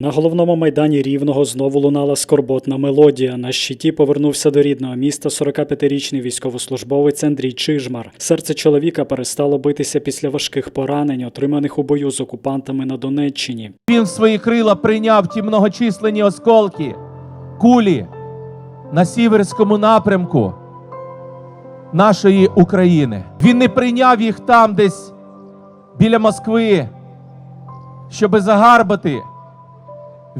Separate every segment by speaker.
Speaker 1: На головному майдані Рівного знову лунала скорботна мелодія. На щиті повернувся до рідного міста 45-річний військовослужбовець Андрій Чижмар. Серце чоловіка перестало битися після важких поранень, отриманих у бою з окупантами на Донеччині.
Speaker 2: Він в свої крила прийняв ті многочисленні осколки, кулі на сіверському напрямку нашої України. Він не прийняв їх там, десь біля Москви, щоби загарбати.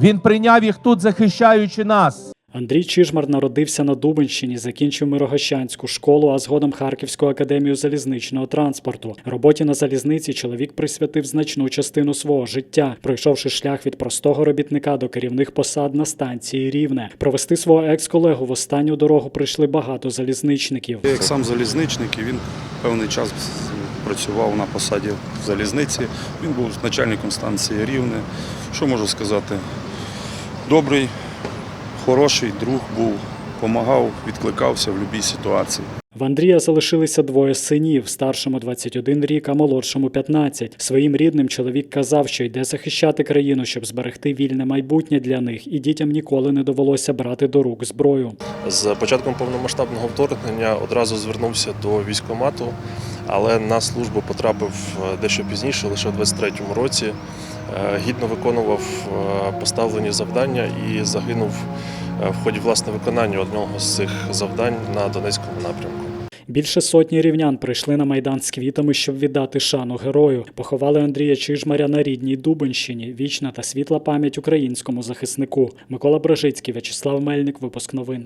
Speaker 2: Він прийняв їх тут, захищаючи нас.
Speaker 1: Андрій Чижмар народився на Дубенщині, закінчив Мирогощанську школу, а згодом Харківську академію залізничного транспорту. Роботі на залізниці чоловік присвятив значну частину свого життя, пройшовши шлях від простого робітника до керівних посад на станції Рівне. Провести свого екс-колегу в останню дорогу прийшли багато залізничників.
Speaker 3: Як сам залізничник, і він певний час працював на посаді в залізниці. Він був начальником станції Рівне. Що можу сказати? Добрий, хороший друг був, допомагав, відкликався в будь-якій ситуації.
Speaker 1: В Андрія залишилися двоє синів, старшому 21 рік, а молодшому 15. Своїм рідним чоловік казав, що йде захищати країну, щоб зберегти вільне майбутнє для них, і дітям ніколи не довелося брати до рук зброю.
Speaker 4: З початком повномасштабного вторгнення одразу звернувся до військкомату, але на службу потрапив е, дещо пізніше, лише в 23-му році. Е, Гідно виконував е, поставлені завдання і загинув в ході власне виконання одного з цих завдань на Донецькому напрямку.
Speaker 1: Більше сотні рівнян прийшли на майдан з квітами, щоб віддати шану герою. Поховали Андрія Чижмаря на рідній Дубенщині. Вічна та світла пам'ять українському захиснику. Микола Брожицький, В'ячеслав Мельник. Випуск новин.